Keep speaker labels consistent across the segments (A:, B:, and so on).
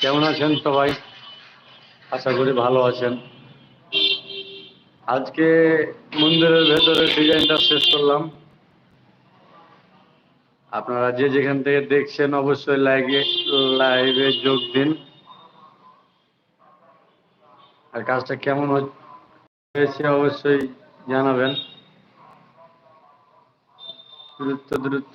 A: কেমন আছেন সবাই? আশা করি ভালো আছেন। আজকে মন্দিরের ভেতরে ডিজাইনটা শেষ করলাম। আপনারা যে যেখান থেকে দেখছেন অবশ্যই লাইভে লাইভে যোগ দিন। আর কাজটা কেমন হয়েছে অবশ্যই জানাবেন। দ্রুত দ্রুত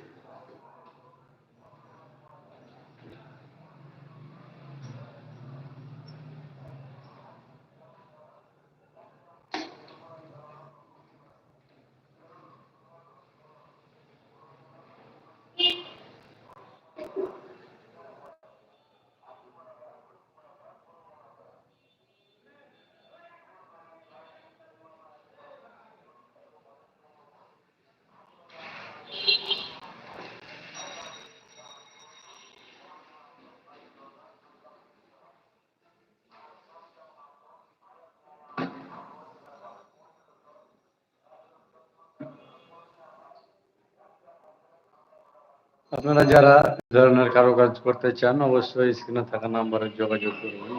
A: আপনারা যারা ধরনের কারও কাজ করতে চান অবশ্যই স্ক্রিনে থাকা নাম্বারে যোগাযোগ করবেন